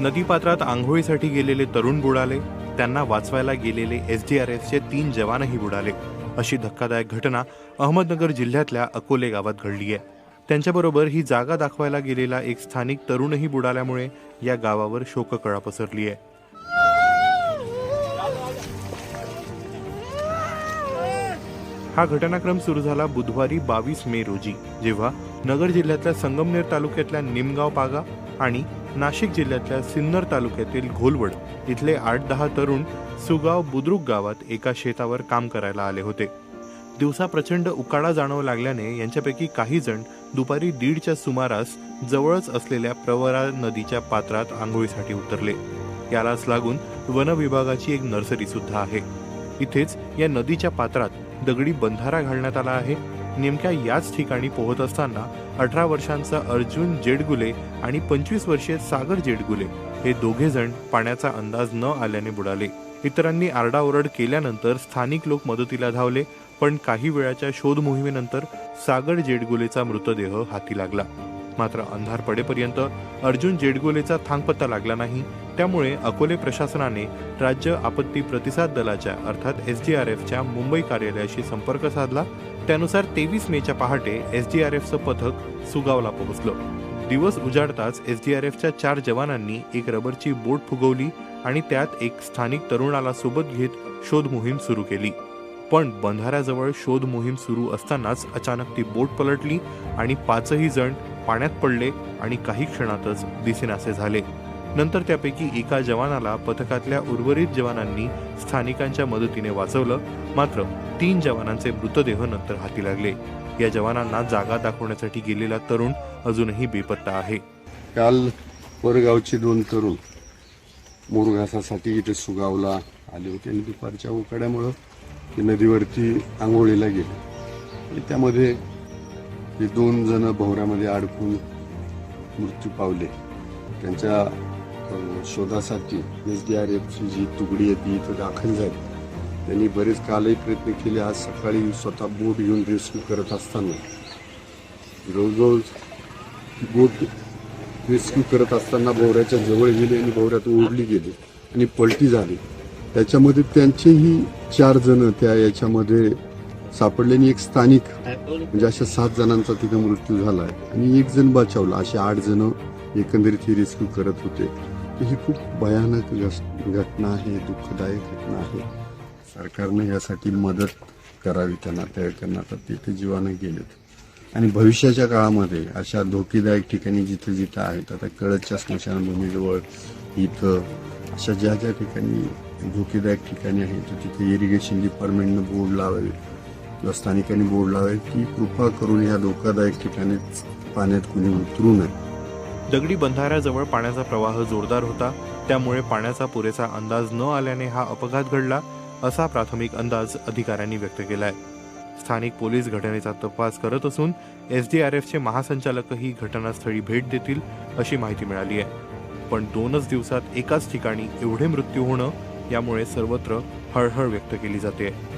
नदीपात्रात आंघोळीसाठी गेलेले तरुण बुडाले. त्यांना वाचवायला गेलेले एस डी आर एफचे तीन जवानही बुडाले. अशी धक्कादायक घटना अहमदनगर जिल्ह्यातल्या अकोले गावात घडली आहे त्यांच्याबरोबर ही जागा दाखवायला गेलेला एक स्थानिक तरुणही बुडाल्यामुळे या गावावर शोककळा पसरली आहे हा घटनाक्रम सुरू झाला बुधवारी बावीस मे रोजी जेव्हा नगर जिल्ह्यातल्या संगमनेर तालुक्यातल्या निमगाव पागा आणि नाशिक जिल्ह्यातल्या सिन्नर तालुक्यातील घोलवड इथले आठ दहा तरुण सुगाव बुद्रुक गावात एका शेतावर काम करायला आले होते. दिवसा प्रचंड उकाडा जाणवू लागल्याने यांच्यापैकी काही जण दुपारी दीडच्या सुमारास जवळच असलेल्या प्रवरा नदीच्या पात्रात आंघोळीसाठी उतरले. यालाच लागून वनविभागाची एक नर्सरी सुद्धा आहे. इथेच या नदीच्या पात्रात दगडी बंधारा घालण्यात आला आहे. नेमक्या याच ठिकाणी पोहत असताना अठरा वर्षांचा अर्जुन जेडगुले आणि पंचवीस वर्षीय सागर जेडगुले हे दोघे जण पाण्याचा अंदाज न आल्याने बुडाले. इतरांनी आरडाओरड केल्यानंतर स्थानिक लोक मदतीला धावले पण काही वेळाच्या शोध मोहिमेनंतर सागर जेडगुलेचा मृतदेह हाती लागला. मात्र अंधार पडेपर्यंत अर्जुन जेडगोलेचा थांगपत्ता लागला नाही. त्यामुळे अकोले प्रशासनाने राज्य आपत्ती प्रतिसाद दलाच्या अर्थात एस डी आर एफच्या मुंबई कार्यालयाशी संपर्क साधला. त्यानुसार तेवीस मेच्या पहाटे एस डी आर एफचं पथक सुगावला पोहोचलं. दिवस उजाडताच एस डी आर एफच्या चार जवानांनी एक रबरची बोट फुगवली आणि त्यात एक स्थानिक तरुणाला सोबत घेत शोध मोहीम सुरू केली. पण बंधाऱ्याजवळ शोध मोहीम सुरू असतानाच अचानक ती बोट पलटली आणि पाचही जण पाण्यात पडले आणि काही क्षणातच दिसेनासे झाले. नंतर त्यापैकी एका जवानाला पथकातल्या उर्वरित जवानांनी स्थानिकांच्या मदतीने वाचवलं मात्र तीन जवानांचे मृतदेह नंतर हाती लागले. या जवानांना जागा दाखवण्यासाठी गेलेला तरुण अजूनही बेपत्ता आहे. काल वरगावचे दोन तरुण मोरघासासाठी इथे सुगावला आले होते आणि दुपारच्या उकाड्यामुळं ते नदीवरती आंघोळीला गेले. त्यामध्ये हे दोन जण भोवऱ्यामध्ये अडकून मृत्यू पावले. त्यांच्या शोधासाठी एस डी आर एफची जी तुकडी आहे ती इथं दाखल झाली. त्यांनी बरेच कालही प्रयत्न केले आज सकाळी स्वतः बोट घेऊन रेस्क्यू करत असताना. जवळजवळ बोट रेस्क्यू करत असताना भोवऱ्याच्या जवळ गेले आणि भोवऱ्यात ओढली गेली आणि पलटी झाली. त्याच्यामध्ये त्यांचेही चार जण त्या याच्यामध्ये सापडले आणि एक स्थानिक म्हणजे अशा सात जणांचा तिथे मृत्यू झाला आहे आणि एक जण बचावला असे आठ जण एकंदरीत ही रेस्क्यू करत होते. तर ही खूप भयानक घटना आहे दुःखदायक घटना आहे. सरकारने यासाठी मदत करावी त्यांना त्या त्यांना तर तिथे जीवानं गेलेत. आणि भविष्याच्या काळामध्ये अशा धोकेदायक ठिकाणी जिथे जिथे आहेत आता कळतच्या स्मशानभूमीजवळ इथं अशा ज्या ज्या ठिकाणी धोकेदायक ठिकाणी आहेत तिथे इरिगेशन डिपार्टमेंटनं बोर्ड लावावे. किंवा स्थानिकांनी बोर्ड लावेल की कृपा करून या धोकादायक ठिकाणी पाण्यात कुणी उतरू नये. दगडी बंधाऱ्याजवळ पाण्याचा प्रवाह जोरदार होता. त्यामुळे पाण्याचा पुरेसा अंदाज न आल्याने हा अपघात घडला असा प्राथमिक अंदाज अधिकाऱ्यांनी व्यक्त केलाय. स्थानिक पोलीस घटनेचा तपास करत असून एस डी आर एफचे महासंचालकही घटनास्थळी भेट देतील अशी माहिती मिळाली आहे. पण दोनच दिवसात एकाच ठिकाणी एवढे मृत्यू होणं यामुळे सर्वत्र हळहळ व्यक्त केली जाते.